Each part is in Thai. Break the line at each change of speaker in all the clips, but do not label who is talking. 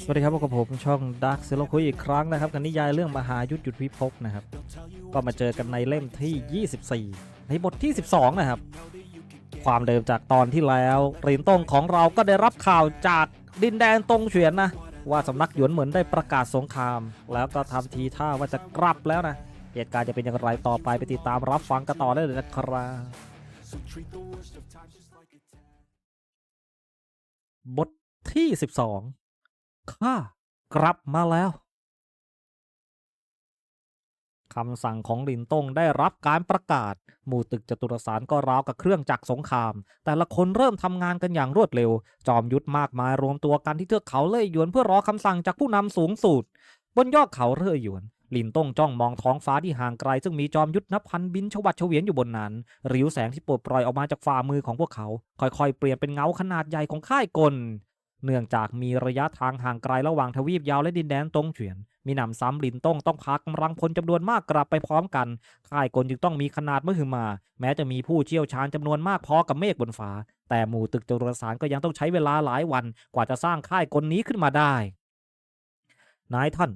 สวัสดีครับพบกับผมช่อง Dark z e r o คุยอีกครั้งนะครับ กับนิยายเรื่องมหายุทธหยุดวิภพนะครับ ก็มาเจอกันในเล่มที่ 24 ในบทที่ 12 นะครับ ความเดิมจากตอนที่แล้วรีนต้งของเราก็ได้รับข่าวจากดินแดนตงเฉียนนะ ว่าสำนักหยวนเหมือนได้ประกาศสงคราม แล้วก็ทำทีท่าว่าจะกลับแล้วนะเหตุการณ์จะเป็นอย่างไรต่อไปไปติดตามรับฟังกันต่อได้เลยนะครับบท ที่ 12 ข้ากลับมาแล้วคำสั่งของลินตงได้รับการประกาศ หมู่ตึกจตุรสารก็ราวกับเครื่องจักรสงคราม แต่ละคนเริ่มทำงานกันอย่างรวดเร็ว จอมยุทธมากมายรวมตัวกันที่เทือกเขาเล่ยหยวนเพื่อรอคำสั่งจากผู้นำสูงสุดบนยอดเขาเล่ยหยวนลินต้งจ้องมองท้องฟ้าที่ห่างไกล ซึ่งมีจอมยุทธนับพันบินชวัดเฉวียนอยู่บนนั้น ริ้วแสงที่ปลดปล่อยออกมาจากฝ่ามือของพวกเขา ค่อยๆ เปลี่ยนเป็นเงาขนาดใหญ่ของค่ายกล เนื่องจากมีระยะทางห่างไกลระหว่างทวีปยาวและดินแดนตงเฉียน มีหนำซ้ำลินต้งต้องพากำลังพลจำนวนมากกลับไปพร้อมกัน ค่ายกลจึงต้องมีขนาดมหึมา แม้จะมีผู้เชี่ยวชาญจำนวนมากพอกับเมฆบนฟ้า แต่หมู่ตึกจรสารก็ยังต้องใช้เวลาหลายวันกว่าจะสร้างค่ายกลนี้ขึ้นมาได้ นายท่าน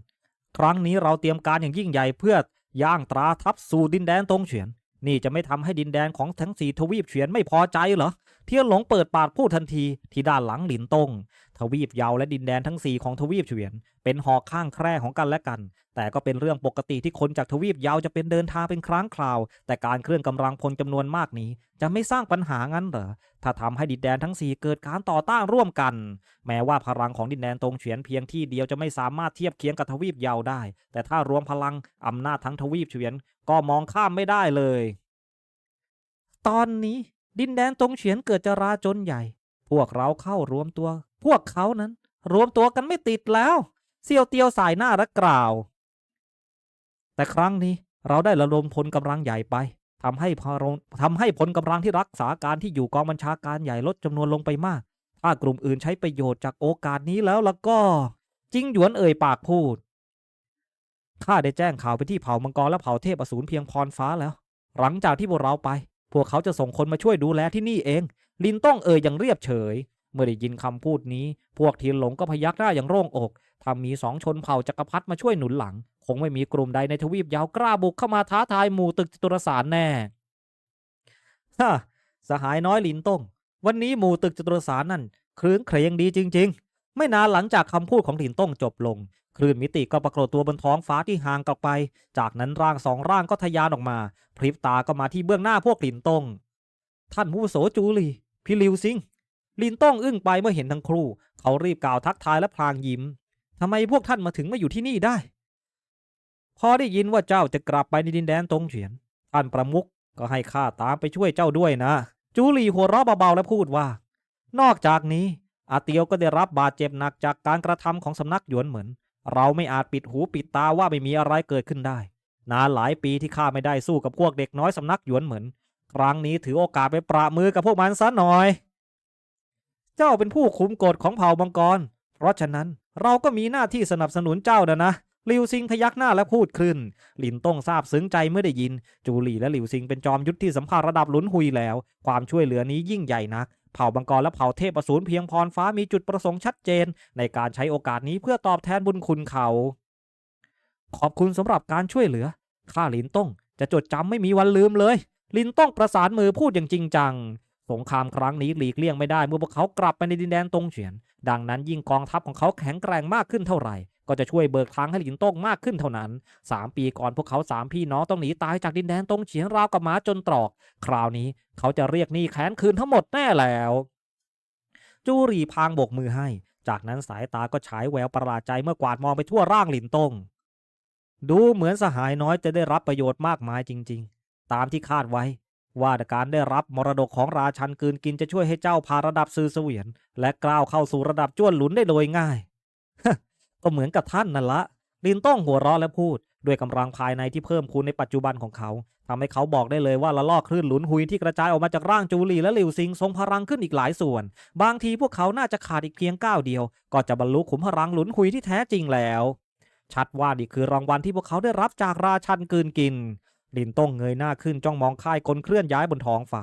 ครั้งนี้เราเตรียมการอย่างยิ่งใหญ่เพื่อย่างตราทัพสู่ดินแดนตงเฉียน นี่จะไม่ทำให้ดินแดนของทั้งสี่ทวีปเฉียนไม่พอใจเหรอ เทียนหลงเปิดปากพูดทันทีที่ด้านหลังหลินตง ทวีปเยาวและดินแดนทั้งสี่ของทวีปเฉียน เป็นหอกข้างแคร่ของกันและกัน แต่ก็เป็นเรื่องปกติที่คนจากทวีปเยาวจะเป็นเดินทางเป็นครั้งคราว แต่การเคลื่อนกำลังพลจำนวนมากนี้ จะไม่สร้างปัญหางั้นเหรอ ถ้าทำให้ดินแดนทั้งสี่เกิดการต่อต้านร่วมกัน แม้ว่าพลังของดินแดนตรงเฉียนเพียงที่เดียวจะไม่สามารถเทียบเคียงกับทวีปเยาวได้ แต่ถ้ารวมพลังอำนาจทั้งทวีปเฉียนก็มองข้ามไม่ได้เลย ตอนนี้ดินแดนตรงเฉียนเกิดจราจนใหญ่ พวกเราเข้ารวมตัว พวกเขานั้นรวมตัวกันไม่ติดแล้ว เซียวเตียวสายหน้าและกล่าว แต่ครั้งนี้เราได้ระดมพลกำลังใหญ่ไปทำให้พลทำให้พลกำลังที่รักษาการที่อยู่กองบัญชาการใหญ่ลดจำนวนลงไปมาก ถ้ากลุ่มอื่นใช้ประโยชน์จากโอกาสนี้แล้วแล้วก็จิงหยวนเอ่ยปากพูดข้าได้แจ้งข่าวไปที่เผ่ามังกรและเผ่าเทพอสูรเพียงพรฟ้าแล้ว หลังจากที่พวกเราไป พวกเขาจะส่งคนมาช่วยดูแลที่นี่เอง ลินต้องเอ่ยอย่างเรียบเฉย มื่อได้ยินคำพูดนี้ พวกเทียนหลงก็พยักหน้าอย่างโล่งอกถ้ามีสองชนเผ่าจักรพรรดิมาช่วยหนุนหลัง คงไม่มีกลุ่มใดในทวีปยาวกล้าบุกเข้ามาท้าทายหมู่ตึกจตุรสารแน่ฮ่าสหายน้อยลินต้ง วันนี้หมู่ตึกจตุรสารนั่นคลื้นเครงดีจริง ๆ ไม่นานหลังจากคำพูดของลินต้งจบลงคลื่นมิติก็ปรากฏตัวบนท้องฟ้าที่ห่างออกไป จากนั้นร่างสองร่างก็ทะยานออกมา พริบตาก็มาที่เบื้องหน้าพวกลินต้งท่านผู้โสจูลี พี่ลิวซิง ลินต้องอึ้งไปเมื่อเห็นทั้งครู่ เขารีบกล่าวทักทายและพลางยิ้มทำไมพวกท่านมาถึงมาอยู่ที่นี่ได้ พอได้ยินว่าเจ้าจะกลับไปในดินแดนตรงเฉียน ท่านประมุขก็ให้ข้าตามไปช่วยเจ้าด้วยนะ จูลีหัวเราะเบาๆและพูดว่า นอกจากนี้ อาเตียวก็ได้รับบาดเจ็บหนักจากการกระทำของสำนักหยวนเหมือน เราไม่อาจปิดหูปิดตาว่าไม่มีอะไรเกิดขึ้นได้ นานหลายปีที่ข้าไม่ได้สู้กับพวกเด็กน้อยสำนักหยวนเหมือน ครั้งนี้ถือโอกาสไปปรามือกับพวกมันซะหน่อย เจ้าเป็นผู้คุมกฎของเผ่ามังกร เพราะฉะนั้นเราก็มีหน้าที่สนับสนุนเจ้านะนะลิวซิงพยักหน้าและพูดขึ้น หลินต้องทราบซึ้งใจเมื่อได้ยิน จูหลี่และหลิวซิงเป็นจอมยุทธที่สำคัญระดับหลุนหุยแล้ว ความช่วยเหลือนี้ยิ่งใหญ่นัก เผ่ามังกรและเผ่าเทพอสูรเพียงพรฟ้ามีจุดประสงค์ชัดเจน ในการใช้โอกาสนี้เพื่อตอบแทนบุญคุณเขา ขอบคุณสำหรับการช่วยเหลือ ข้าหลินต้องจะจดจำไม่มีวันลืมเลย ลินต้องประสานมือพูดอย่างจริงจัง สงครามครั้งนี้หลีกเลี่ยงไม่ได้เมื่อพวกเขากลับไปในดินแดนตงเฉียน ดังนั้นยิ่งกองทัพของเขาแข็งแกร่งมากขึ้นเท่าไหร่ ก็จะช่วยเบิกทางให้หลินต้งมากขึ้นเท่านั้นสามปีก่อนพวกเขาสามพี่น้องต้องหนีตายจากดินแดนตงเฉียนราวกับหมาจนตรอก คราวนี้เขาจะเรียกหนี้แค้นคืนทั้งหมดแน่แล้ว จูรีพางโบกมือให้ จากนั้นสายตาก็ฉายแววประหลาดใจเมื่อกวาดมองไปทั่วร่างหลินต้งดูเหมือนสหายน้อยจะได้รับประโยชน์มากมายจริง ๆ ตามที่คาดไว้ ว่าการได้รับมรดกของราชันกืนกินจะช่วยให้เจ้าพาระดับซือเสวียน และกล้าวเข้าสู่ระดับจ้วนหลุนได้โดยง่าย ก็เหมือนกับท่านนั่นละลินต้องหัวเราะและพูด ด้วยกำลังภายในที่เพิ่มคูณในปัจจุบันของเขาทำให้เขาบอกได้เลยว่าละลอกคลื่นหลุนหุยที่กระจายออกมาจากร่างจูลีและหลิวซิงทรงพลังขึ้นอีกหลายส่วน บางทีพวกเขาน่าจะขาดอีกเพียงก้าวเดียว ก็จะบรรลุขุมพลังหลุนหุยที่แท้จริงแล้ว ชัดว่านี่คือรางวัลที่พวกเขาได้รับจากราชันกืนกิน ลินต้องเงยหน้าขึ้นจ้องมองค่ายกลเคลื่อนย้ายบนท้องฟ้า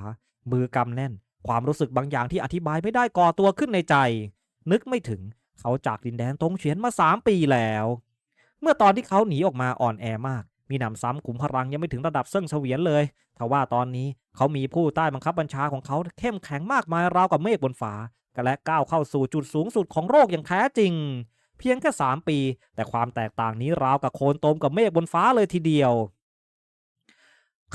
มือกำแน่น ความรู้สึกบางอย่างที่อธิบายไม่ได้ก่อตัวขึ้นในใจ นึกไม่ถึงเขาจากดินแดนตงเฉียนมาสามปีแล้ว เมื่อตอนที่เขาหนีออกมาอ่อนแอมาก มีหนำซ้ำขุมพลังยังไม่ถึงระดับเซิ่งเฉวียนเลยทว่าตอนนี้เขามีผู้ใต้บังคับบัญชาของเขาเข้มแข็งมากมายราวกับเมฆบนฟ้าและก้าวเข้าสู่จุดสูงสุดของโลกอย่างแท้จริง เพียงแค่สามปี แต่ความแตกต่างนี้ราวกับโคลนตมกับเมฆบนฟ้าเลยทีเดียว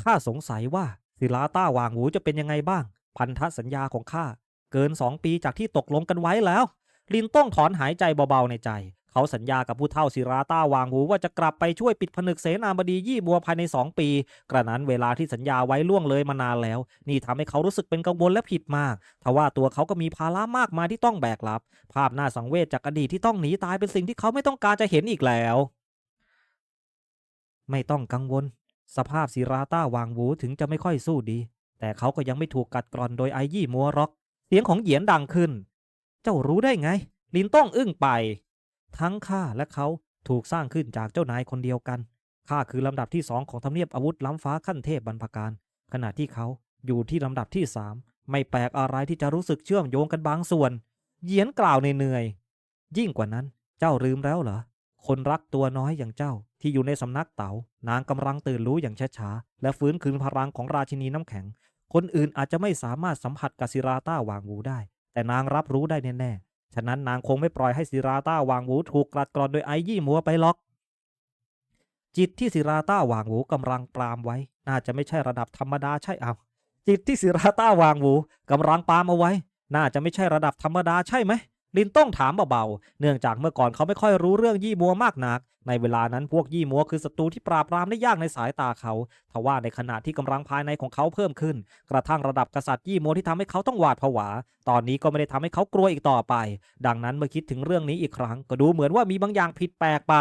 ข้าสงสัยว่าศิลาต้าวางหูจะเป็นยังไงบ้าง พันธสัญญาของข้าเกินสองปีจากที่ตกลงกันไว้แล้ว ลินต้องถอนหายใจเบาๆในใจ เขาสัญญากับผู้เฒ่าศิราต้าวางหูว่าจะกลับไปช่วยปิดผนึกเสนาบดียี่บัวภายในสองปี กระนั้นเวลาที่สัญญาไว้ล่วงเลยมานานแล้ว นี่ทำให้เขารู้สึกเป็นกังวลและผิดมาก ทว่าตัวเขาก็มีภาระมากมายที่ต้องแบกรับ ภาพน่าสังเวชจากอดีตที่ต้องหนีตายเป็นสิ่งที่เขาไม่ต้องการจะเห็นอีกแล้ว ไม่ต้องกังวล สภาพศิราต้าวางหูถึงจะไม่ค่อยสู้ดี แต่เขาก็ยังไม่ถูกกัดกร่อนโดยไอยี่มัวร็อก เสียงของเหยียนดังขึ้น เจ้ารู้ได้ไง ลินต้องอึ้งไป ทั้งข้าและเขาถูกสร้างขึ้นจากเจ้านายคนเดียวกันข้าคือลำดับที่สองของทำเนียบอาวุธล้ำฟ้าขั้นเทพบรรพการ ขณะที่เขาอยู่ที่ลำดับที่สามไม่แปลกอะไรที่จะรู้สึกเชื่อมโยงกันบางส่วน เหยียนกล่าวในเหนื่อยยิ่งกว่านั้น เจ้าลืมแล้วเหรอ คนรักตัวน้อยอย่างเจ้า ที่อยู่ในสำนักเต๋านางกำลังตื่นรู้อย่างช้าๆ และฟื้นคืนพลังของราชินีน้ำแข็ง คนอื่นอาจจะไม่สามารถสัมผัสกับศิราต้าวางวูได้ แต่นางรับรู้ได้แน่ๆ ฉะนั้นนางคงไม่ปล่อยให้ศิราต้าวางวูถูกกลัดกรอนโดยไอยี่มัวไปหรอก จิตที่ศิราต้าวางวูกำลังปรามไว้ น่าจะไม่ใช่ระดับธรรมดาใช่เอา จิตที่ศิราต้าวางวูกำลังปรามเอาไว้ น่าจะไม่ใช่ระดับธรรมดาใช่ไหมลินต้องถามเบาๆ เนื่องจากเมื่อก่อนเขาไม่ค่อยรู้เรื่องยี่มัวมากนักในเวลานั้นพวกยี่มัวคือศัตรูที่ปราบปรามได้ยากในสายตาเขาทว่าในขณะที่กำลังภายในของเขาเพิ่มขึ้น กระทั่งระดับกษัตริย์ยี่มัวที่ทำให้เขาต้องหวาดผวา ตอนนี้ก็ไม่ได้ทำให้เขากลัวอีกต่อไป ดังนั้นเมื่อคิดถึงเรื่องนี้อีกครั้ง ก็ดูเหมือนว่ามีบางอย่างผิดแปลกไป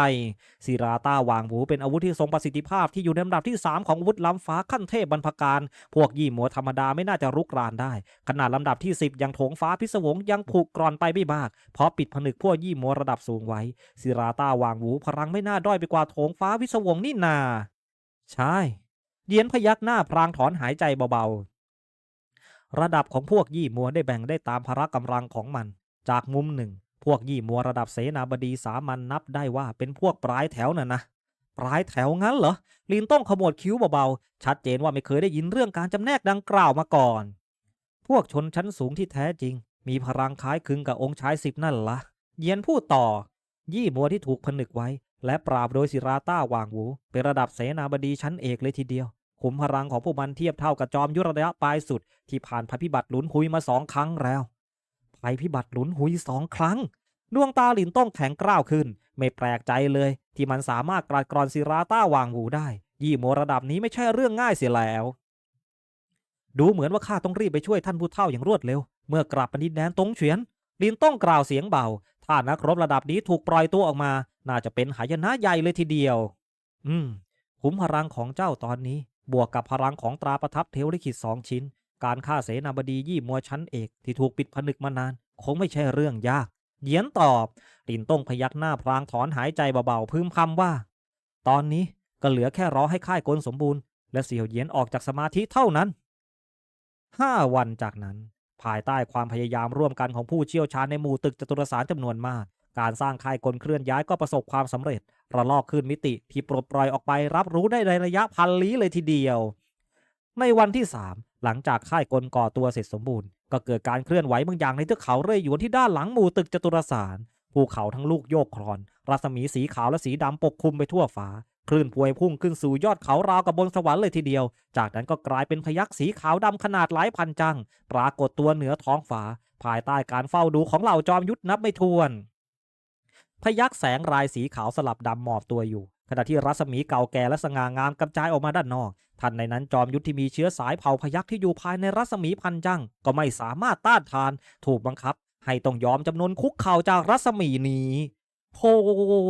ศิราต้าวางหูเป็นอาวุธที่ทรงประสิทธิภาพที่อยู่ในลำดับที่ 3 ของอาวุธล้ำฟ้าขั้นเทพบรรพการ พวกยี่มัวธรรมดาไม่น่าจะรุกรานได้ ขนาดลำดับที่ 10ย่างโถงฟ้าพิศวงยังผูกกรอนไปไม่มาก เพราะปิดผนึกพวกยี่มัวระดับสูงไว้ศิราต้าวางหูพลังไม่น่าด้อยไปกว่าโถงฟ้าพิศวงนี่นา ใช่เดียนพยักหน้าพรางถอนหายใจเบาๆ ระดับของพวกยี่มัวได้แบ่งได้ตามพละกำลังของมัน จากมุมหนึ่ง พวกยี่มัวระดับเสนาบดีสามัญนนับได้ว่าเป็นพวกปลายแถวน่ะนะปลายแถวงั้นเหรอลินต้องขมวดคิ้วเบาๆ ชัดเจนว่าไม่เคยได้ยินเรื่องการจำแนกดังกล่าวมาก่อน พวกชนชั้นสูงที่แท้จริง มีพลังคล้ายคลึงกับองค์ชายสิบนั่นละ เยียนพูดต่อ ยี่มัวที่ถูกผนึกไว้ และปราบโดยศิราต้าวางหูเป็นระดับเสนาบดีชั้นเอกเลยทีเดียว ขุมพลังของพวกมันเทียบเท่ากับจอมยุทธระยะปลายสุด ที่ผ่านภัยพิบัติหลุนหุยมาสองครั้งแล้วภัยพิบัติหลุนหุยสองครั้งดวงตาหลินต้องแข็งกร้าวขึ้น ไม่แปลกใจเลย ที่มันสามารถกราดกรอนศิราต้าวางหูได้ ยี่โมระดับนี้ไม่ใช่เรื่องง่ายเสียแล้ว ดูเหมือนว่าข้าต้องรีบไปช่วยท่านผู้เฒ่าอย่างรวดเร็ว เมื่อกลับมาดินแดนตงเฉียนลินต้องกล่าวเสียงเบา ถ้านักรบระดับนี้ถูกปล่อยตัวออกมา น่าจะเป็นหายนะใหญ่เลยทีเดียว อืมขุมพลังของเจ้าตอนนี้ บวกกับพลังของตราประทับเทวลิขิตสองชิ้น การฆ่าเสนาบดียี่มัวชั้นเอกที่ถูกปิดผนึกมานาน คงไม่ใช่เรื่องยากเหยียนตอบลินต้งพยักหน้าพลางถอนหายใจเบาๆพึมพำว่า ตอนนี้ก็เหลือแค่รอให้ค่ายกลสมบูรณ์และเสี่ยวเหยียนออกจากสมาธิเท่านั้นห้าวันจากนั้น ภายใต้ความพยายามร่วมกันของผู้เชี่ยวชาญในหมู่ตึกจตุรสารจำนวนมาก การสร้างค่ายกลเคลื่อนย้ายก็ประสบความสำเร็จ ระลอกขึ้นมิติที่ปลดปล่อยออกไปรับรู้ได้ในระยะพันลี้เลยทีเดียว ในวันที่ 3 หลังจากค่ายกลก่อตัวเสร็จสมบูรณ์ ก็เกิดการเคลื่อนไหวบางอย่างในเทือกเขาเร่ยหยวนที่ด้านหลังหมู่ตึกจตุรสารภูเขาทั้งลูกโยกคลอน รัศมีสีขาวและสีดำปกคลุมไปทั่วฟ้า คลื่นพวยพุ่งขึ้นสู่ยอดเขาราวกับบนสวรรค์เลยทีเดียว จากนั้นก็กลายเป็นพยักษ์สีขาวดำขนาดหลายพันจัง ปรากฏตัวเหนือท้องฟ้า ภายใต้การเฝ้าดูของเหล่าจอมยุทธนับไม่ถ้วน พยักษ์แสงรายสีขาวสลับดำหมอบตัวอยู่ขณะที่รัศมีเก่าแก่และสง่างามกระจายออกมาด้านนอก ทันในนั้นจอมยุทธที่มีเชื้อสายเผ่าพยักที่อยู่ภายในรัศมีพันจัง ก็ไม่สามารถต้านทาน ถูกบังคับ ให้ต้องยอมจำนวนคุกเข่าจากรัศมีนี้ โพ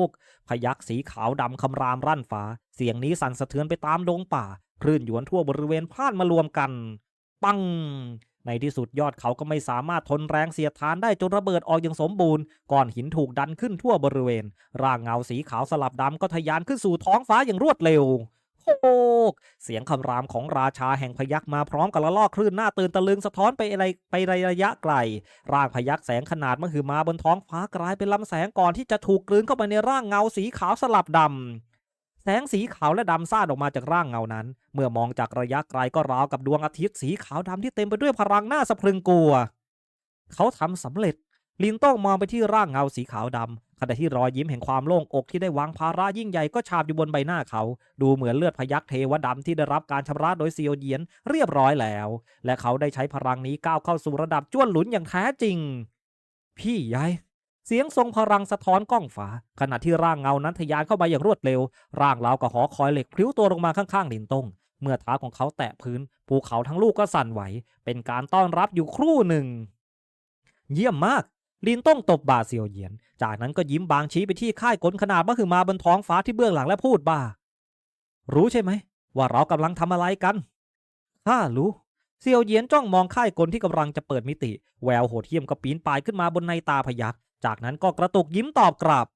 กพยักสีขาวดำคำรามรั่นฟ้า เสียงนี้สั่นสะเทือนไปตามดงป่า คลื่นหยวนทั่วบริเวณพ่านมารวมกัน ปัง ในที่สุดยอดเขาก็ไม่สามารถทนแรงเสียดทานได้จนระเบิดออกอย่างสมบูรณ์ก้อนหินถูกดันขึ้นทั่วบริเวณ ร่างเงาสีขาวสลับดำก็ทะยานขึ้นสู่ท้องฟ้าอย่างรวดเร็ว โฮกเสียงคำรามของราชาแห่งพยักมาพร้อมกับละลอกคลื่นหน้าตื่นตะลึงสะท้อนไปอะไรไประยะไกล ร่างพยักแสงขนาดมหึมาบนท้องฟ้ากลายเป็นลำแสงก่อนที่จะถูกกลืนเข้าไปในร่างเงาสีขาวสลับดำแสงสีขาวและดำซ่านออกมาจากร่างเงานั้น เมื่อมองจากระยะไกลก็ราวกับดวงอาทิตย์สีขาวดำที่เต็มไปด้วยพลังหน้าสะพรึงกลัว เขาทำสำเร็จ ลินต้องมองไปที่ร่างเงาสีขาวดำ ขณะที่รอยยิ้มแห่งความโล่งอกที่ได้วางภาระยิ่งใหญ่ก็ฉาบอยู่บนใบหน้าเขา ดูเหมือนเลือดพยักเทวดำที่ได้รับการชำระโดยเซียวเยียนเรียบร้อยแล้ว และเขาได้ใช้พลังนี้ก้าวเข้าสู่ระดับจ้วนหลุนอย่างแท้จริง พี่ใหญ่เสียงทรงพลังสะท้อนกล้องฝา ขณะที่ร่างเงานั้นทะยานเข้ามาอย่างรวดเร็ว ร่างเรากับหอคอยเหล็กพลิ้วตัวลงมาข้างๆลินตงเมื่อเท้าของเขาแตะพื้น ภูเขาทั้งลูกก็สั่นไหว เป็นการต้อนรับอยู่ครู่หนึ่ง เยี่ยมมาก ลินต้องตบบาเซียวเหยียน จากนั้นก็ยิ้มบางชี้ไปที่ค่ายกลขนาดมหึมาบนท้องฟ้าที่เบื้องหลังและพูดบ่า รู้ใช่ไหม ว่าเรากำลังทำอะไรกันข้ารู้เซียวเหยียนจ้องมองค่ายกลที่กำลังจะเปิดมิติ แววโหดเหี้ยมก็ปีนป่ายขึ้นมาบนในตาพยักจากนั้นก็กระตุกยิ้มตอบกลับ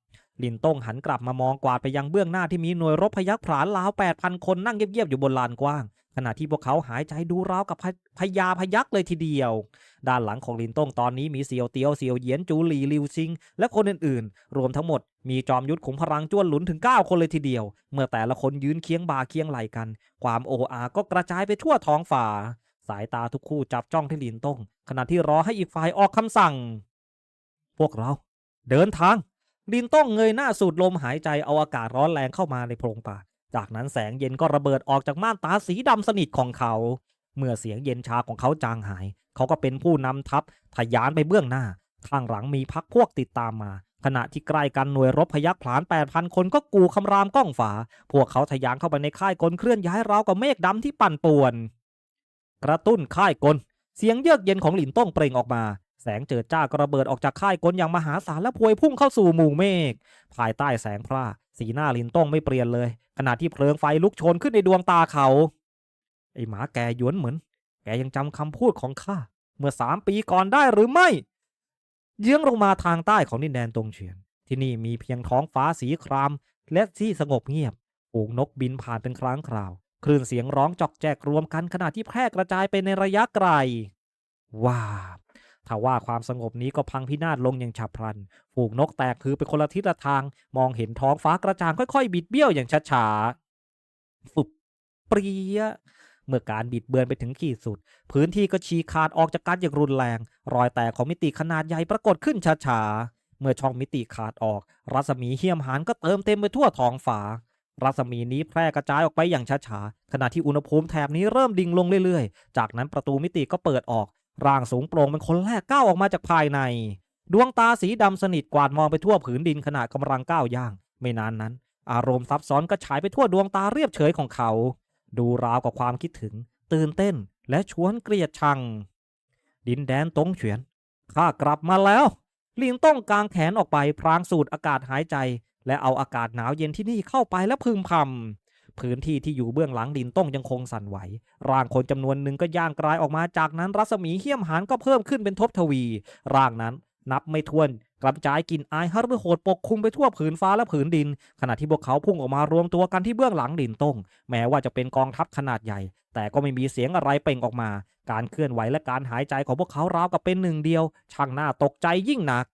ลินต้งหันกลับมามองกวาดไปยังเบื้องหน้าที่มีหน่วยรบพยักผลานลาวแปดพันคนนั่งเงียบๆอยู่บนลานกว้าง ขณะที่พวกเขาหายใจดูราวกับพญาพยักเลยทีเดียว ด้านหลังของลินต้งตอนนี้มีเซียวเตียวเซียวเยียนจูหลีลิวซิง และคนอื่นๆ รวมทั้งหมดมีจอมยุทธขุมพลังจ้วนหลุนถึง 9 คนเลยทีเดียว เมื่อแต่ละคนยืนเคียงบ่าเคียงไหลกัน ความโออาก็กระจายไปทั่วท้องฟ้าสายตาทุกคู่จับจ้องที่ลินต้ง ขณะที่รอให้อีกฝ่ายออกคำสั่ง พวกเรา เดินทางลินต้องเงยหน้าสูดลมหายใจเอาอากาศร้อนแรงเข้ามาในโพรงป่า จากนั้นแสงเย็นก็ระเบิดออกจากม่านตาสีดำสนิทของเขา เมื่อเสียงเย็นชาของเขาจางหาย เขาก็เป็นผู้นำทัพทะยานไปเบื้องหน้า ข้างหลังมีพักพวกติดตามมา ขณะที่ใกล้กันหน่วยรบพยักผลาน 8,000 คนก็กูคำรามก้องฝา พวกเขาทะยานเข้าไปในค่ายกลเคลื่อนย้ายราวกับเมฆดำที่ปั่นป่วน กระตุ้นค่ายกล เสียงเยือกเย็นของหลินต้องเปล่งออกมาแสงเจิดจ้าก็ระเบิดออกจากค่ายกลอย่างมหาศาลและพวยพุ่งเข้าสู่หมู่เมฆภายใต้แสงพระ สีหน้าลินต้องไม่เปลี่ยนเลย ขณะที่เพลิงไฟลุกโชนขึ้นในดวงตาเขา ไอหมาแกหยวนเหมือน แกยังจำคำพูดของข้า เมื่อสามปีก่อนได้หรือไม่ เยื้องลงมาทางใต้ของดินแดนตรงเฉียน ที่นี่มีเพียงท้องฟ้าสีคราม และที่สงบเงียบฝูงนกบินผ่านเป็นครั้งคราว คลื่นเสียงร้องจอกแจกรวมกันขณะที่แพร่กระจายไปในระยะไกลว้าว ถ้าว่าความสงบนี้ก็พังพินาศลงอย่างฉับพลัน ฝูงนกแตกคือไปคนละทิศละทาง มองเห็นท้องฟ้ากระจ่างค่อยๆ บิดเบี้ยวอย่างช้าๆฟุบเปรียะเมื่อการบิดเบือนไปถึงขีดสุด พื้นที่ก็ฉีกขาดออกจากกันอย่างรุนแรง รอยแตกของมิติขนาดใหญ่ปรากฏขึ้นช้าๆ เมื่อช่องมิติขาดออก รัศมีเหี้ยมหานก็เติมเต็มไปทั่วท้องฟ้ารัศมีนี้แพร่กระจายออกไปอย่างช้าๆ ขณะที่อุณหภูมิแถบนี้เริ่มดิ่งลงเรื่อยๆ จากนั้นประตูมิติก็เปิดออก ร่างสูงโปร่งเป็นคนแรกก้าวออกมาจากภายใน ดวงตาสีดำสนิทกวาดมองไปทั่วผืนดินขณะกำลังก้าวย่าง ไม่นานนั้น อารมณ์ซับซ้อนก็ฉายไปทั่วดวงตาเรียบเฉยของเขา ดูราวกับความคิดถึง ตื่นเต้น และชวนเกลียดชัง ดินแดนตงเฉียนข้ากลับมาแล้วลิงต้องกางแขนออกไปพรางสูดอากาศหายใจ และเอาอากาศหนาวเย็นที่นี่เข้าไปและพึมพำ พื้นที่ที่อยู่เบื้องหลังดินต้องยังคงสั่นไหว ร่างคนจำนวนหนึ่งก็ย่างกลายออกมาจากนั้นรัศมีเหี้ยมหานก็เพิ่มขึ้นเป็นทบทวี ร่างนั้นนับไม่ถ้วนกระจายกลิ่นอายฮารือโหดปกคลุมไปทั่วผืนฟ้าและผืนดิน ขณะที่พวกเขาพุ่งออกมารวมตัวกันที่เบื้องหลังดินต้งแม้ว่าจะเป็นกองทัพขนาดใหญ่ แต่ก็ไม่มีเสียงอะไรเป่งออกมา การเคลื่อนไหวและการหายใจของพวกเขาราวกับเป็นหนึ่งเดียว ช่างน่าตกใจยิ่งหนัก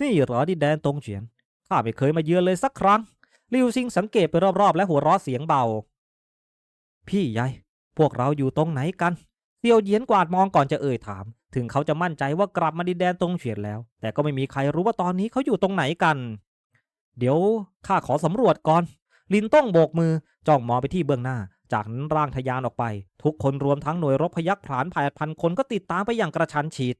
นี่เหรอดินแดนตงเฉียนข้าไม่เคยมาเยือนเลยสักครั้ง ลิวซิงสังเกตไปรอบๆ และหัวเราะเสียงเบา พี่ใหญ่ พวกเราอยู่ตรงไหนกันเซียวเยียนกวาดมองก่อนจะเอ่ยถาม ถึงเขาจะมั่นใจว่ากลับมาดินแดนตรงเฉียนแล้ว แต่ก็ไม่มีใครรู้ว่าตอนนี้เขาอยู่ตรงไหนกัน เดี๋ยวข้าขอสำรวจก่อน ลินต้องโบกมือจ้องมองไปที่เบื้องหน้า จากนั้นร่างทะยานออกไป ทุกคนรวมทั้งหน่วยรบพยักผานผ่านพันคนก็ติดตามไปอย่างกระชั้นชิด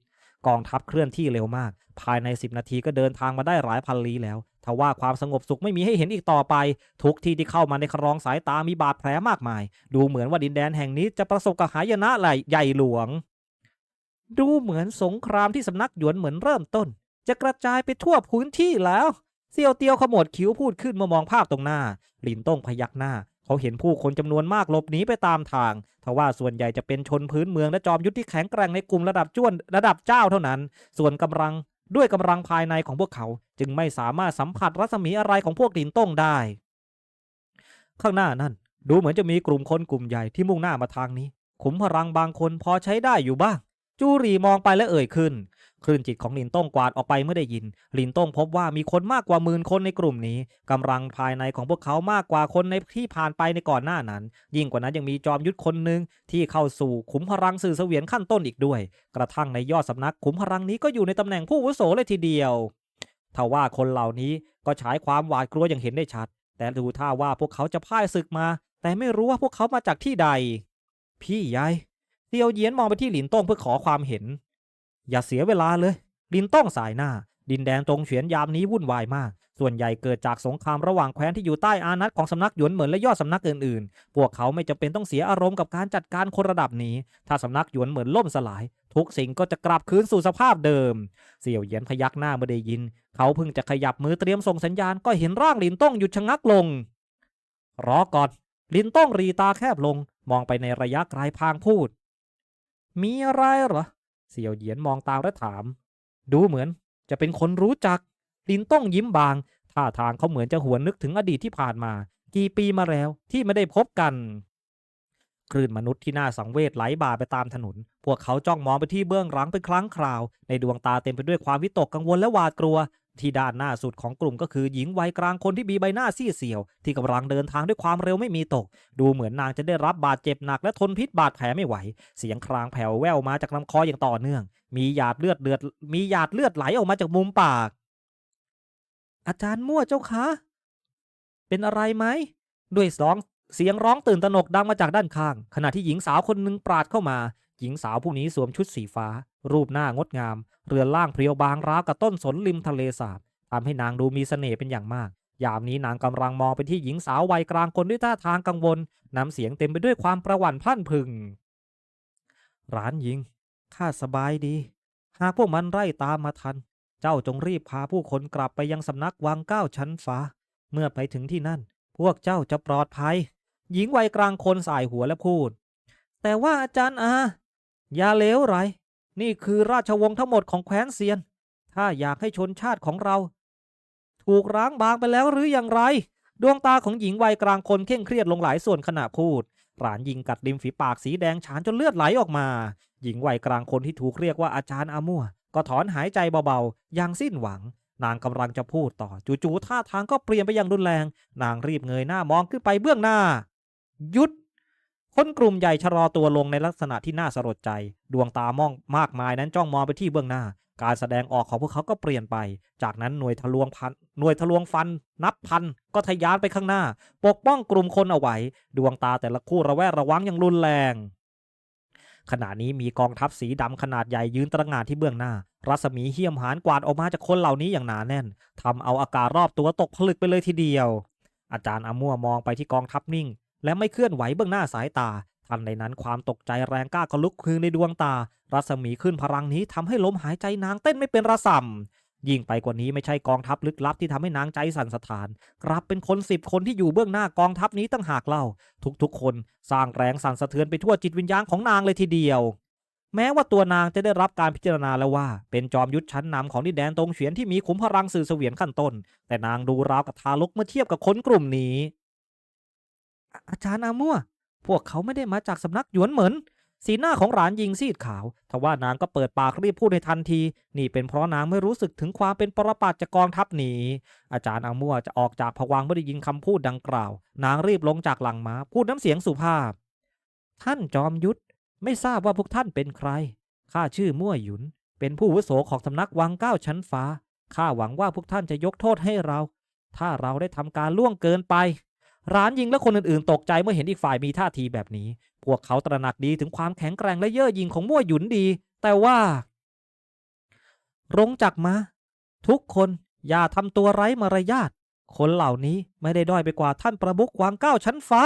กองทัพเคลื่อนที่เร็วมาก ภายใน 10 นาทีก็เดินทางมาได้หลายพันลี้แล้ว ทว่าความสงบสุขไม่มีให้เห็นอีกต่อไป ทุกที่ที่เข้ามาในครองสายตามีบาดแผลมากมาย ดูเหมือนว่าดินแดนแห่งนี้จะประสบกับหายนะใหญ่หลวง ดูเหมือนสงครามที่สำนักหยวนเหมือนเริ่มต้น จะกระจายไปทั่วพื้นที่แล้วเซียวเตียวขมวดคิ้วพูดขึ้นเมื่อมองภาพตรงหน้า หลินต้งพยักหน้า เขาเห็นผู้คนจำนวนมากหลบหนีไปตามทาง ทว่าส่วนใหญ่จะเป็นชนพื้นเมืองและจอมยุทธที่แข็งแกร่งในกลุ่มระดับจ้วนระดับเจ้าเท่านั้น ส่วนกำลัง ด้วยกำลังภายในของพวกเขาจึงไม่สามารถสัมผัสรัศมีอะไรของพวกหลินต้งได้ ข้างหน้านั่นดูเหมือนจะมีกลุ่มคนกลุ่มใหญ่ที่มุ่งหน้ามาทางนี้ ขุมพลังบางคนพอใช้ได้อยู่บ้าง จูรีมองไปและเอ่ยขึ้น คลื่นจิตของลินต้งกวาดออกไปเมื่อได้ยิน ลินต้งพบว่ามีคนมากกว่าหมื่นคนในกลุ่มนี้กำลังภายในของพวกเขามากกว่าคนในที่ผ่านไปในก่อนหน้านั้น ยิ่งกว่านั้นยังมีจอมยุทธคนหนึ่งที่เข้าสู่ขุมพลังสื่อเสวียนขั้นต้นอีกด้วย กระทั่งในยอดสำนักขุมพลังนี้ก็อยู่ในตำแหน่งผู้วุโสเลยทีเดียวทว่าคนเหล่านี้ก็ฉายความหวาดกลัวอย่างเห็นได้ชัด แต่ดูท่าว่าพวกเขาจะพ่ายศึกมา แต่ไม่รู้ว่าพวกเขามาจากที่ใด พี่ยายเตียวเยียนมองไปที่หลินต้งเพื่อขอความเห็น อย่าเสียเวลาเลย ลินต้องสายหน้า ดินแดนตรงเฉียนยามนี้วุ่นวายมาก ส่วนใหญ่เกิดจากสงครามระหว่างแคว้นที่อยู่ใต้อานัตของสำนักหยวนเหมินและยอดสำนักอื่นๆ พวกเขาไม่จำเป็นต้องเสียอารมณ์กับการจัดการคนระดับนี้ ถ้าสำนักหยวนเหมินล่มสลาย ทุกสิ่งก็จะกลับคืนสู่สภาพเดิม เสี่ยวเหยียนพยักหน้าเมื่อได้ยิน เขาเพิ่งจะขยับมือเตรียมส่งสัญญาณก็เห็นร่างลินต้องหยุดชะงักลง รอก่อน ลินต้องรีตาแคบลง มองไปในระยะไกลพางพูด มีอะไรเหรอ เสี่ยวเหยียนมองตามและถาม ดูเหมือนจะเป็นคนรู้จัก ลินต้องยิ้มบาง ท่าทางเขาเหมือนจะหวนนึกถึงอดีตที่ผ่านมา กี่ปีมาแล้วที่ไม่ได้พบกัน คลื่นมนุษย์ที่น่าสังเวชไหลบ่าไปตามถนน พวกเขาจ้องมองไปที่เบื้องหลังเป็นครั้งคราว ในดวงตาเต็มไปด้วยความวิตกกังวลและหวาดกลัว ที่ด้านหน้าสุดของกลุ่มก็คือหญิงวัยกลางคนที่มีใบหน้าซีดเซียว ที่กำลังเดินทางด้วยความเร็วไม่มีตก ดูเหมือนนางจะได้รับบาดเจ็บหนักและทนพิษบาดแผลไม่ไหว เสียงครางแผ่วแว่วมาจากลำคออย่างต่อเนื่อง มีหยาดเลือดเดือด มีหยาดเลือดไหลออกมาจากมุมปาก อาจารย์มั่วเจ้าคะ เป็นอะไรไหมด้วยสองเสียงร้องตื่นตระหนกดังมาจากด้านข้าง ขณะที่หญิงสาวคนหนึ่งปราดเข้ามา หญิงสาวผู้นี้สวมชุดสีฟ้า รูปหน้างดงาม เรือนร่างเพรียวบางราวกับต้นสนริมทะเลสาบทำให้นางดูมีเสน่ห์เป็นอย่างมาก ยามนี้นางกำลังมองไปที่หญิงสาววัยกลางคนด้วยท่าทางกังวลน้ำเสียงเต็มไปด้วยความประหวั่นพั่นพึง ร้านหญิง ข้าสบายดี หากพวกมันไล่ตามมาทัน เจ้าจงรีบพาผู้คนกลับไปยังสำนักวังเก้าชั้นฟ้า เมื่อไปถึงที่นั่น พวกเจ้าจะปลอดภัย หญิงวัยกลางคนสายหัวและพูด แต่ว่าอาจารย์อา อย่าเลวไหล นี่คือราชวงศ์ทั้งหมดของแคว้นเซียน ถ้าอยากให้ชนชาติของเรา ถูกร้างบางไปแล้วหรืออย่างไร ดวงตาของหญิงวัยกลางคนเคร่งเครียดลงหลายส่วนขณะพูดหลานยิงกัดริมฝีปากสีแดงฉานจนเลือดไหลออกมา หญิงวัยกลางคนที่ถูกเรียกว่าอาจารย์อามั่วก็ถอนหายใจเบาๆ อย่างสิ้นหวัง นางกำลังจะพูดต่อ จู่ๆท่าทางก็เปลี่ยนไปอย่างรุนแรง นางรีบเงยหน้ามองขึ้นไปเบื้องหน้า หยุด คนกลุ่มใหญ่ชะลอตัวลงในลักษณะที่น่าสลดใจ ดวงตามองมากมายนั้นจ้องมองไปที่เบื้องหน้า การแสดงออกของพวกเขาก็เปลี่ยนไป จากนั้นหน่วยทะลวงพันหน่วยทะลวงฟัน นับพันก็ทะยานไปข้างหน้า ปกป้องกลุ่มคนเอาไว้ ดวงตาแต่ละคู่ระแวดระวังอย่างรุนแรงขณะนี้มีกองทัพสีดำขนาดใหญ่ยืนตระหง่านที่เบื้องหน้า รัศมีเหี้ยมหานกวาดออกมาจากคนเหล่านี้อย่างหนาแน่นทำเอาอากาศรอบตัวตกผลึกไปเลยทีเดียว อาจารย์อามัวมองไปที่กองทัพนิ่ง และไม่เคลื่อนไหวเบื้องหน้าสายตา ทันในนั้นความตกใจแรงกล้าก็ลุกคืนในดวงตา รัศมีขึ้นพลังนี้ทำให้ลมหายใจนางเต้นไม่เป็นระสำยิ่งไปกว่านี้ไม่ใช่กองทัพลึกลับที่ทำให้นางใจสั่นสะท้าน กลับเป็นคนสิบคนที่อยู่เบื้องหน้ากองทัพนี้ตั้งหากเล่า ทุกๆ คนสร้างแรงสั่นสะเทือนไปทั่วจิตวิญญาณของนางเลยทีเดียวแม้ว่าตัวนางจะได้รับการพิจารณาแล้วว่า เป็นจอมยุทธชั้นนำของดินแดนตรงเฉียนที่มีขุมพลังสื่อเสวียนขั้นต้น แต่นางดูราวกับทารกเมื่อเทียบกับคนกลุ่มนี้ อาจารย์อามั่วพวกเขาไม่ได้มาจากสำนักหยวนเหมินสีหน้าของหลานยิงซีดขาว ทว่านางก็เปิดปากรีบพูดในทันที นี่เป็นเพราะนางไม่รู้สึกถึงความเป็นปรปักษ์จากกองทัพหนี อาจารย์อามั่วจะออกจากผวังเมื่อได้ยินคำพูดดังกล่าว นางรีบลงจากหลังม้าพูดน้ำเสียงสุภาพ ท่านจอมยุทธไม่ทราบว่าพวกท่านเป็นใคร ข้าชื่อมั่วหยุน เป็นผู้วุโสของสำนักวังเก้าชั้นฟ้า ข้าหวังว่าพวกท่านจะยกโทษให้เรา ถ้าเราได้ทำการล่วงเกินไป ร้านยิงและคนอื่นๆ ตกใจเมื่อเห็นอีกฝ่ายมีท่าทีแบบนี้ พวกเขาตระหนักดีถึงความแข็งแกร่งและเย่อหยิ่งของมั่วหยุนดี แต่ว่าลงจากมา ทุกคนอย่าทำตัวไร้มารยาท คนเหล่านี้ไม่ได้ด้อยไปกว่าท่านประมุขวังเก้าชั้นฟ้า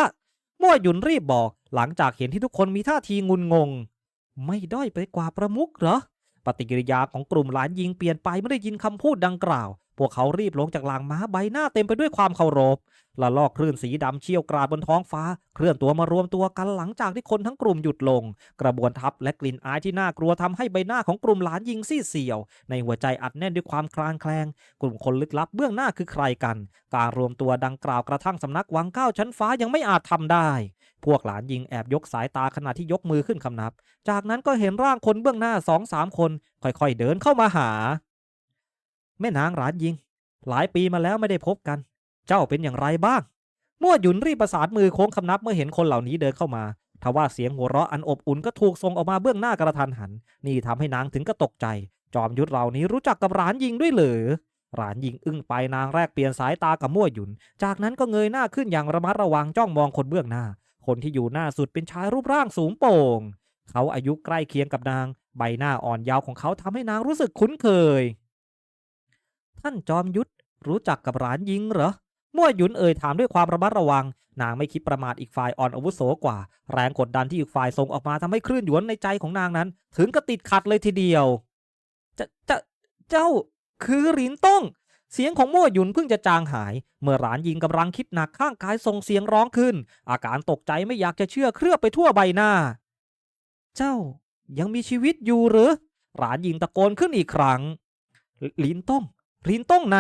มั่วหยุนรีบบอก หลังจากเห็นที่ทุกคนมีท่าทีงุนงง ไม่ด้อยไปกว่าประมุขเหรอ ปฏิกิริยาของกลุ่มหลานยิงเปลี่ยนไปเมื่อได้ยินคำพูดดังกล่าว พวกเขารีบลงจากหลังม้าใบหน้าเต็มไปด้วยความเคารพละลอกคลื่นสีดำเชี่ยวกราดบนท้องฟ้า เคลื่อนตัวมารวมตัวกันหลังจากที่คนทั้งกลุ่มหยุดลง กระบวนทัพและกลิ่นอายที่น่ากลัวทำให้ใบหน้าของกลุ่มหลานยิงซีดเสียว ในหัวใจอัดแน่นด้วยความคลางแคลง กลุ่มคนลึกลับเบื้องหน้าคือใครกัน การรวมตัวดังกล่าวกระทั่งสำนักวังเก้าชั้นฟ้ายังไม่อาจทำได้ พวกหลานยิงแอบยกสายตาขณะที่ยกมือขึ้นคำนับ จากนั้นก็เห็นร่างคนเบื้องหน้าสองสามคน ค่อยๆเดินเข้ามาหา แม่นางหลานยิง หลายปีมาแล้วไม่ได้พบกัน เจ้าเป็นอย่างไรบ้าง มั่วหยุนรีบประสานมือโค้งคำนับเมื่อเห็นคนเหล่านี้เดินเข้ามาทว่าเสียงหัวเราะอันอบอุ่นก็ถูกส่งออกมาเบื้องหน้ากระทันหัน นี่ทำให้นางถึงก็ตกใจ จอมยุทธเหล่านี้รู้จักกับหลานยิงด้วยเหรอหลานยิงอึ้งไปนางแรกเปลี่ยนสายตากับมั่วหยุน จากนั้นก็เงยหน้าขึ้นอย่างระมัดระวังจ้องมองคนเบื้องหน้า คนที่อยู่หน้าสุดเป็นชายรูปร่างสูงโป่ง เขาอายุใกล้เคียงกับนาง ใบหน้าอ่อนเยาว์ของเขาทำให้นางรู้สึกคุ้นเคย ท่านจอมยุทธรู้จักกับหลานยิงเหรอมั่วหยุนเอ่ยถามด้วยความระมัดระวัง นางไม่คิดประมาทอีกฝ่ายอ่อนอาวุโสกว่า แรงกดดันที่อีกฝ่ายส่งออกมาทำให้คลื่นหยวนในใจของนางนั้น ถึงกับติดขัดเลยทีเดียว จะจะเจ้าคือหลินต้อง เสียงของมั่วหยุนเพิ่งจะจางหาย เมื่อหลานยิงกำลังคิดหนักข้างกายส่งเสียงร้องขึ้น อาการตกใจไม่อยากจะเชื่อเคลือบไปทั่วใบหน้า เจ้ายังมีชีวิตอยู่หรือหลานยิงตะโกนขึ้นอีกครั้งหลินต้อง หลินต้องไหน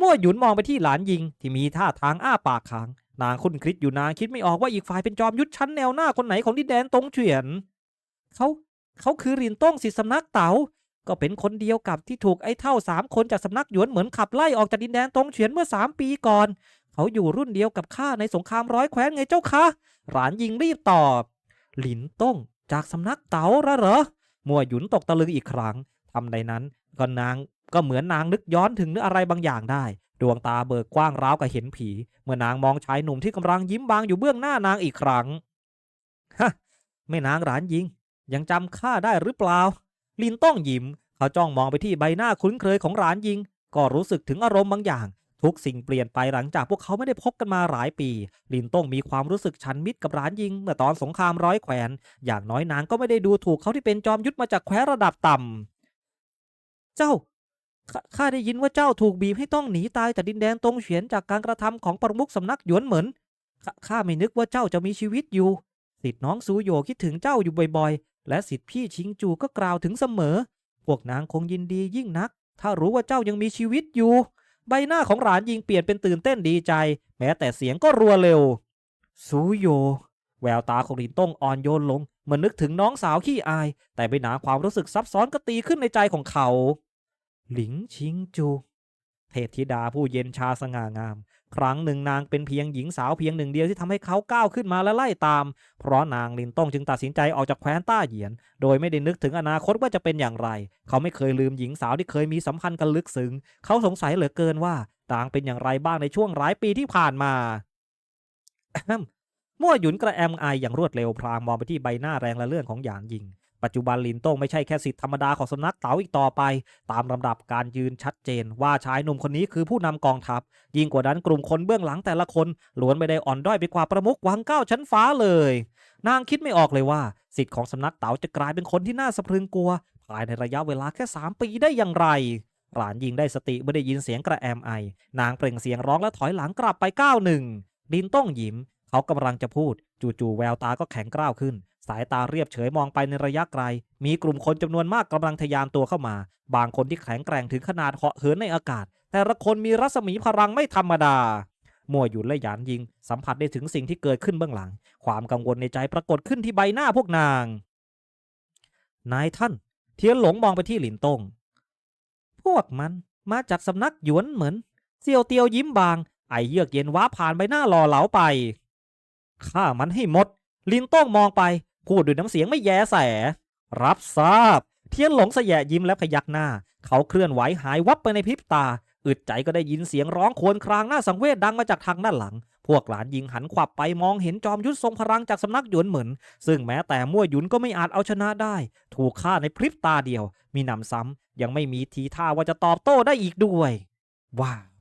มั่วหยุนมองไปที่หลานยิงที่มีท่าทางอ้าปากค้าง นางคุ้นคิดอยู่นานคิดไม่ออกว่าอีกฝ่ายเป็นจอมยุทธชั้นแนวหน้าคนไหนของดินแดนตงเฉียน เขาเขาคือหลินต้องสิสำนักเต๋าก็เป็นคนเดียวกับที่ถูกไอ้เท่าสามคนจากสำนักหยวนเหมือนขับไล่ออกจากดินแดนตงเฉียนเมื่อสามปีก่อน เขาอยู่รุ่นเดียวกับข้าในสงครามร้อยแคว้นไงเจ้าคะหลานยิงรีบตอบ หลินต้องจากสำนักเต๋าละเหรอมัวหยุนตกตะลึงอีกครั้งทำใดนั้นก็นาง ก็เหมือนนางนึกย้อนถึงอะไรบางอย่างได้ ดวงตาเบิกกว้างร้าวกับเห็นผี เมื่อนางมองชายหนุ่มที่กำลังยิ้มบางอยู่เบื้องหน้านางอีกครั้งฮะไม่นางหลานยิง ยังจำข้าได้หรือเปล่า ลินต้องยิ้ม เขาจ้องมองไปที่ใบหน้าคุ้นเคยของหลานยิง ก็รู้สึกถึงอารมณ์บางอย่าง ทุกสิ่งเปลี่ยนไปหลังจากพวกเขาไม่ได้พบกันมาหลายปี ลินต้องมีความรู้สึกชันมิตรกับหลานยิง เมื่อตอนสงครามร้อยแขวน อย่างน้อยนางก็ไม่ได้ดูถูกเขาที่เป็นจอมยุทธมาจากแคว้นระดับต่ำเจ้า ข้าได้ยินว่าเจ้าถูกบีบให้ต้องหนีตายจากดินแดนตรงเฉียนจากการกระทำของประมุขสำนักหยวนเหมินขข้าไม่นึกว่าเจ้าจะมีชีวิตอยู่สิทธิน้องซูโยคิดถึงเจ้าอยู่บ่อยๆ และสิทธิพี่ชิงจูก็กล่าวถึงเสมอ พวกนางคงยินดียิ่งนัก ถ้ารู้ว่าเจ้ายังมีชีวิตอยู่ ใบหน้าของหลานยิงเปลี่ยนเป็นตื่นเต้นดีใจ แม้แต่เสียงก็รัวเร็ว ซูโย แววตาของลินต้งอ่อนโยนลงเมื่อนึกถึงน้องสาวขี้อาย แต่ใบหนาความรู้สึกซับซ้อนก็ตีขึ้นในใจของเขา หลิงชิงจู เทพธิดาผู้เย็นชาสง่างาม ครั้งหนึ่งนางเป็นเพียงหญิงสาวเพียงหนึ่งเดียวที่ทำให้เขาก้าวขึ้นมาและไล่ตาม เพราะนางลินต้องจึงตัดสินใจออกจากแคว้นต้าเหยียน โดยไม่ได้นึกถึงอนาคตว่าจะเป็นอย่างไร เขาไม่เคยลืมหญิงสาวที่เคยมีสัมพันธ์กันลึกซึ้ง เขาสงสัยเหลือเกินว่านางเป็นอย่างไรบ้างในช่วงหลายปีที่ผ่านมามั่วหยุนกระแอมไอายอย่างรวดเร็วพลางมองไปที่ใบหน้าแรงและเลื่อนของหยางยิง ปัจจุบันลินโต้งไม่ใช่แค่สิทธิธรรมดาของสำนักเต๋าอีกต่อไป ตามลำดับการยืนชัดเจน ว่าชายหนุ่มคนนี้คือผู้นำกองทัพ ยิ่งกว่านั้นกลุ่มคนเบื้องหลังแต่ละคนล้วนไม่ได้อ่อนด้อยไปกว่าประมุขวังเก้าชั้นฟ้าเลย นางคิดไม่ออกเลยว่า สิทธิ์ของสำนักเต๋าจะกลายเป็นคนที่น่าสะพรึงกลัว ภายในระยะเวลาแค่สามปีได้อย่างไรหลานยิงได้สติเมื่อได้ยินเสียงกระแอมไอ นางเปล่งเสียงร้องและถอยหลังกลับไปก้าวหนึ่งลินต้องยิ้ม เขากำลังจะพูด จู่ๆแววตาก็แข็งกร้าวขึ้น สายตาเรียบเฉยมองไปในระยะไกล มีกลุ่มคนจำนวนมากกำลังทะยานตัวเข้ามา บางคนที่แข็งแกร่งถึงขนาดเหาะเหินในอากาศ แต่ละคนมีรัศมีพลังไม่ธรรมดามัวหยุนและหยานยิง สัมผัสได้ถึงสิ่งที่เกิดขึ้นเบื้องหลัง ความกังวลในใจปรากฏขึ้นที่ใบหน้าพวกนาง นายท่าน เทียนหลงมองไปที่หลินตงพวกมันมาจากสำนักหยวนเหมือนเซียวเตียวยิ้มบาง ไอเยือกเย็นว้าผ่านใบหน้าหล่อเหลาไป ฆ่ามันให้หมด ลินโต้งมองไป พูดด้วยน้ำเสียงไม่แยแส รับทราบ เทียนหลงสยะยิ้มและพยักหน้า เขาเคลื่อนไหวหายวับไปในพริบตา อึดใจก็ได้ยินเสียงร้องครวญครางหน้าสังเวชดังมาจากทางด้านหลัง พวกหลานยิงหันขวับไปมองเห็นจอมยุทธทรงพลังจากสำนักหยวนเหมือน ซึ่งแม้แต่มั่วหยุนก็ไม่อาจเอาชนะได้ ถูกฆ่าในพริบตาเดียว มีหนำซ้ำยังไม่มีทีท่าว่าจะตอบโต้ได้อีกด้วยว้าว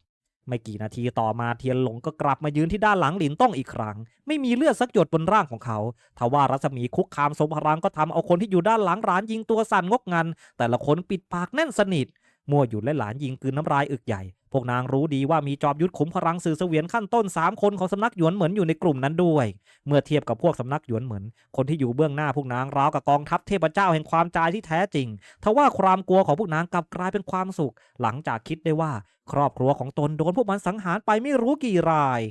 ไม่กี่นาทีต่อมาเทียนหลงก็กลับมายืนที่ด้านหลังหลินต้องอีกครั้ง ไม่มีเลือดสักหยดบนร่างของเขาทว่ารัศมีคุกคามสมพลังก็ทำเอาคนที่อยู่ด้านหลังร้านยิงตัวสั่นงกงัน แต่ละคนปิดปากแน่นสนิทมั่วอยู่และหลานยิงกืนน้ำลายอึกใหญ่ พวกนางรู้ดีว่ามีจอมยุทธขุมพลังสื่อเสวียนขั้นต้น 3 คนของสำนักหยวนเหมือนอยู่ในกลุ่มนั้นด้วย เมื่อเทียบกับพวกสำนักหยวนเหมือน คนที่อยู่เบื้องหน้าพวกนางราวกับกองทัพเทพเจ้าแห่งความจายที่แท้จริง ทว่าความกลัวของพวกนางกลับกลายเป็นความสุข หลังจากคิดได้ว่า ครอบครัวของตนโดนพวกมันสังหารไปไม่รู้กี่ราย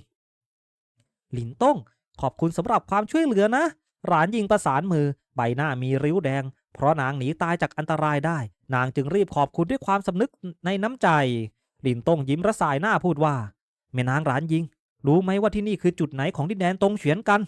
หลินต้งขอบคุณสำหรับความช่วยเหลือนะ หลานยิงประสานมือ ใบหน้ามีริ้วแดง เพราะนางหนีตายจากอันตรายได้ นางจึงรีบขอบคุณด้วยความสำนึกในน้ำใจ ลินต้งยิ้มระสายหน้าพูดว่าแม่นางหลานยิง รู้ไหมว่าที่นี่คือจุดไหนของดินแดนตงเฉียนกัน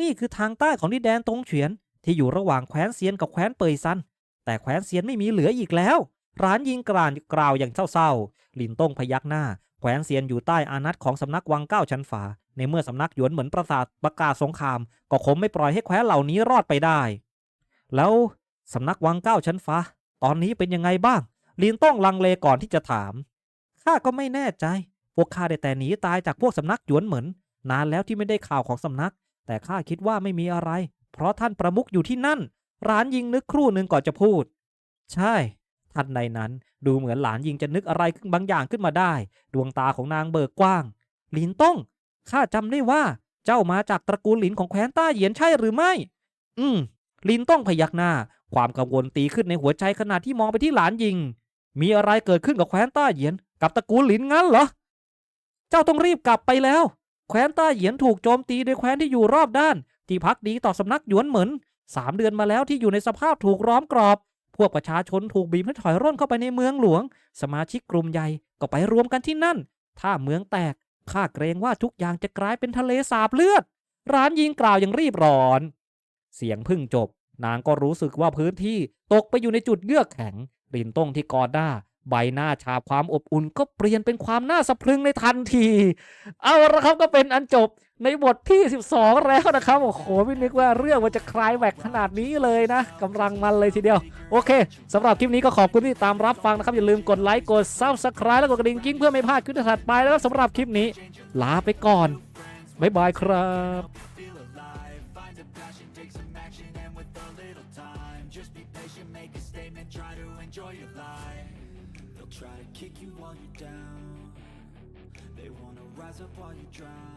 นี่คือทางใต้ของดินแดนตงเฉียน ที่อยู่ระหว่างแคว้นเซียนกับแคว้นเปยซัน แต่แคว้นเซียนไม่มีเหลืออีกแล้วร้านยิงกรานกล่าวอย่างเศร้าๆลินต้งพยักหน้า แคว้นเซียนอยู่ใต้อานัตของสำนักวังเก้าชั้นฝา ในเมื่อสำนักหยวนเหมือนประสาทประกาศสงคราม ก็คงไม่ปล่อยให้แคว้นเหล่านี้รอดไปได้ แล้วสำนักวังเก้าชั้นฟ้า ตอนนี้เป็นยังไงบ้าง ลินต้องลังเลก่อนที่จะถาม ข้าก็ไม่แน่ใจ พวกข้าได้แต่หนีตายจากพวกสำนักหยวนเหมือน นานแล้วที่ไม่ได้ข่าวของสำนัก แต่ข้าคิดว่าไม่มีอะไร เพราะท่านประมุขอยู่ที่นั่น ร้านยิงนึกครู่หนึ่งก่อนจะพูด ใช่ทันใดนั้นดูเหมือนหลานยิงจะนึกอะไรขึ้นบางอย่างขึ้นมาได้ ดวงตาของนางเบิกกว้างหลินต้อง ข้าจำได้ว่า เจ้ามาจากตระกูลหลินของแคว้นต้าเหยียนใช่หรือไม่ อืม ลินต้องพยักหน้า ความกังวลตีขึ้นในหัวใจขณะที่มองไปที่หลานยิง มีอะไรเกิดขึ้นกับแคว้นต้าเหยียนกับตระกูลหลินงั้นเหรอ เจ้าต้องรีบกลับไปแล้ว แคว้นต้าเหยียนถูกโจมตีโดยแคว้นที่อยู่รอบด้าน ที่พักดีต่อสำนักหยวนเหมือนสามเดือนมาแล้วที่อยู่ในสภาพถูกล้อมกรอบ พวกประชาชนถูกบีบให้ถอยร่นเข้าไปในเมืองหลวง สมาชิกกลุ่มใหญ่ก็ไปรวมกันที่นั่น ถ้าเมืองแตกข้าเกรงว่าทุกอย่างจะกลายเป็นทะเลสาบเลือด ร้านยิงกล่าวอย่างรีบร้อน เสียงพึ่งจบ นางก็รู้สึกว่าพื้นที่ตกไปอยู่ในจุดเยือกแข็ง รินต้งที่กอดหน้า ใบหน้าชาความอบอุ่น ก็เปลี่ยนเป็นความน่าสะพรึงในทันที เอาละครับก็เป็นอันจบในบทที่ 12 แล้วนะครับ โอ้โหไม่นึกว่าเรื่องมันจะคลายแหวกขนาดนี้เลยนะกำลังมันเลยทีเดียว โอเคสำหรับคลิปนี้ก็ขอบคุณที่ตามรับฟังนะครับ อย่าลืมกดไลค์กด Subscribe แล้วกดกระดิ่งกิ้งเพื่อไม่พลาดคลิปถัดไปแล้วสำหรับคลิปนี้ ลาไปก่อนบ๊ายบายครับ
up while you drown